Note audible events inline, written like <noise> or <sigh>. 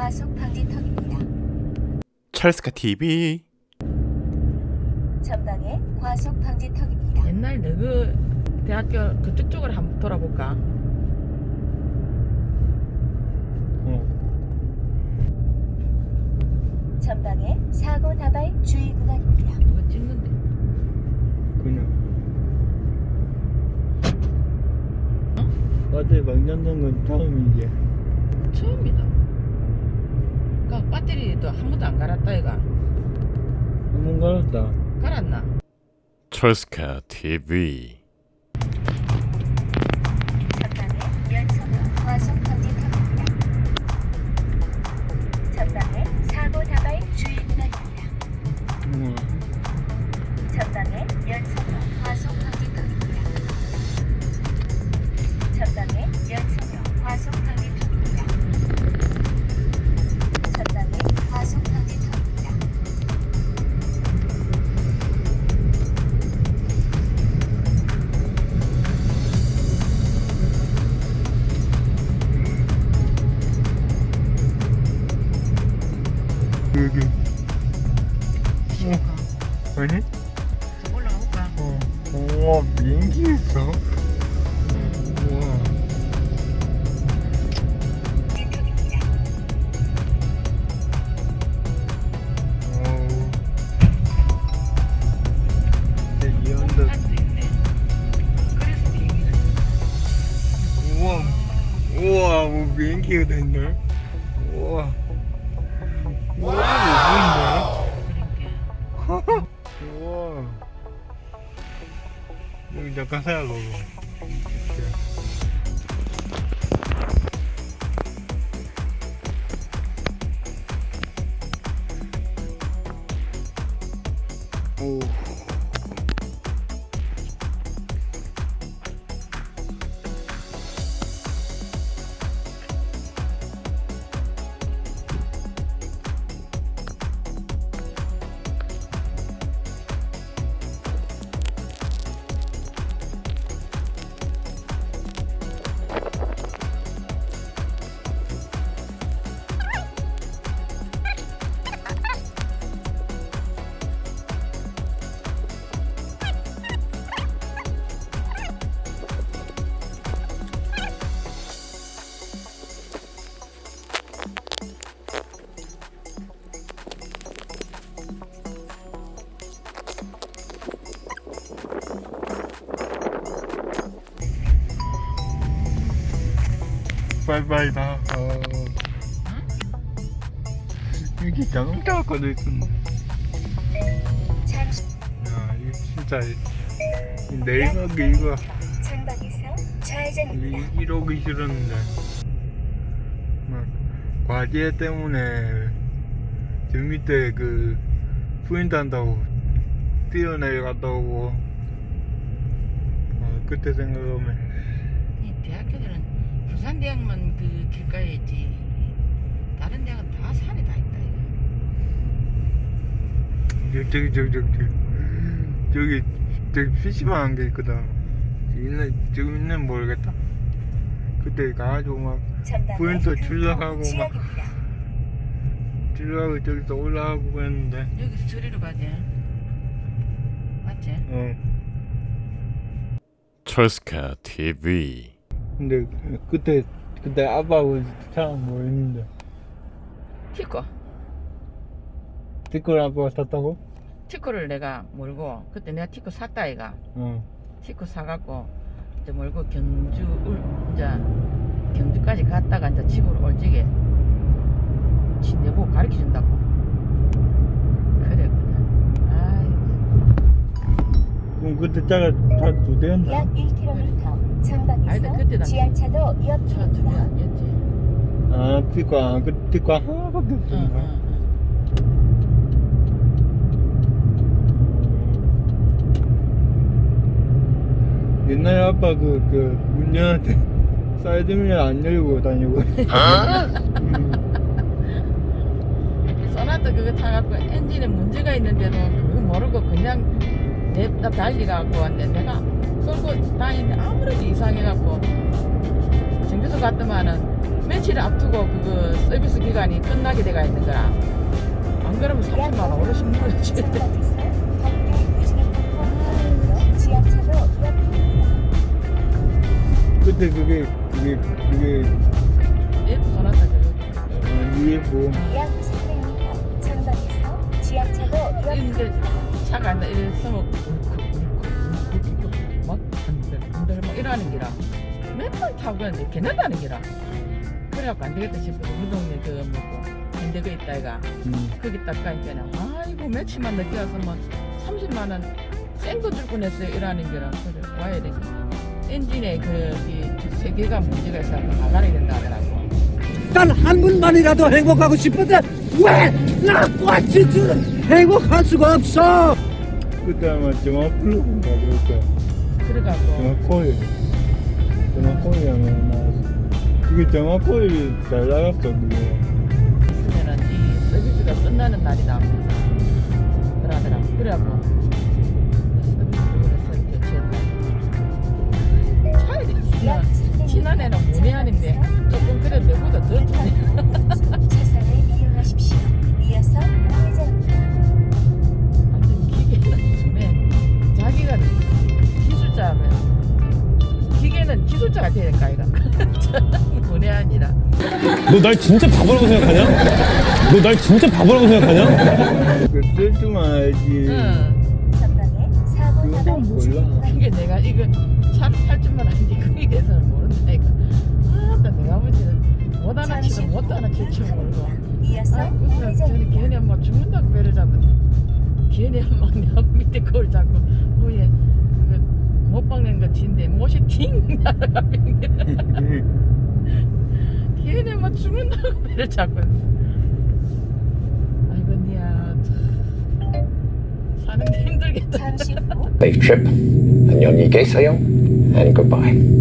과속 방지턱입니다. 찰스카 TV 전방에 과속 방지턱입니다. 옛날 너그 대학교 그쪽 쪽으로 한번 돌아볼까? 어. 전방에 사고 다발 주의 구간입니다. 이거 찍는데 그냥. 막 넣는 건 처음이지. 처음이다. 그 배터리도 한 번도 안 갈았다 이가 한번 갈았다. 갈았나? 찰스카 TV 여기. 좀 올라가 볼까? 어. 우와, 비행기 있어? 우와. 뭐 비행기가 된다. 우와. 우와, 뭐 그런 게 보인다. 우와. 여기 잠깐 세워보고. 바이바이다. 어. 여기 자동차가 꺼져 있었네. 야, 이거 진짜 이- 이 내리막이 이거 전방에서 좌회전입니다. 이- 이러기 싫었는데 막 과제 때문에 저 밑에 그 프린트 한다고 뛰어내려갔다 오고 어, 그때 생각하면 이 대학교들은 부산 대학만 그 길가에 있지. 다른 대학은 다 산에 다 있다 이거. 저- 저기 저기 저기 저기 저기 저기 PC방 한 게 있거든 있는 지금 있는 모르겠다 그때 가가지고 막 전방에 프린터 출력하고 막. 들어가고 저기서 올라가고 그랬는데 여기서 저리로 가지. 맞지? 어 찰스카 TV 근데 그때 그때 아빠하고 차랑 뭐 했는데 티코. 티끌 아빠가 탔다고? 티코를 내가 몰고 그때 내가 티코 샀다 이가. 어 티코 사갖고 이제 몰고 경주 울 이제 경주까지 갔다가 이제 집으로 올지게 내보고 가르쳐 준다고. 아이고. 그럼 그때 차가 다 두 대였나? 약 1km 아니, 근데 그때 나- 지하차도 차 옆입니다. 아니었지. 뒷광, 그 뒷광 하나밖에 없 옛날에 아빠 그, 그, 문 열한테 <laughs> 사이드미러 안 열고 다니고. 음, 응. 소나타 그거 타갖고 엔진에 문제가 있는데도 그거 모르고 그냥 냅다 달리가갖고 왔는데 내가 손 3분의 1 이상 해갖고. 정교소 갔더만은 며칠 앞두고 그거 서비스 기간이 끝나게 돼가 있는 거라 안 그러면 30만원 오르신 물었지. 근데 그게 그게 그게 예쁘게 전화 아, UFO 뭐. 아, 이제 차가 안다 이래서 뭐 이러는 기라. 맨날 타고 가는데 걔네다는 기라. 그래갖고 안 되겠다 싶어. 우리 동네 그 뭐고 현대가 있다 이가. 음. 거기 딱 가니까는 아이고 며칠만 늦게 와서 뭐 30만 원 생도 줄고 냈어요 이러는 게라 그래 와야 돼 엔진에 그세 개가 문제가 있어서 나가야 된다 하더라고 단 한 분만이라도 행복하고 싶은데 왜 나같이 줄 행복할 수가 없어? 그때 아마 정화 플러그인가 그랬어 그래갖고. 정화 코일. 정화 코일 아마 나왔어 그게 정화 코일이 잘 나갔어 그게 있으면은 이 서비스가 끝나는 날이다 하면서 그러더라고. 그래갖고 서비스를 교체했다 300m 지난해는 모내하는데 조금 그래도 내보다 더 좋네 너 날 진짜 바보라고 생각하냐? 너 날 진짜 바보라고 생각하냐? 그 쓸 줄만 알지 응 전방에 몰라. 그게 내가 이거 차를 탈 줄만 알지 그에 대해서는 모른다 이거 아나 내가 아버지는 못 하나 치도 못 하나 칠줄 모르고 이어서 아 무슨 저는 우회전입니다. 걔네 엄마 죽는다고 배를 잡은 걔네 엄마 내 밑에 거울 잡고 후에 그못 박는 거 진데 못이 팅 <laughs> 날아가는 게 <laughs> 걔네 뭐 죽는다고 <laughs> 배를 잡고 아이고 니야 참 사는데 힘들겠다 잠시 후 Safe trip. 안녕히 계세요. And goodbye.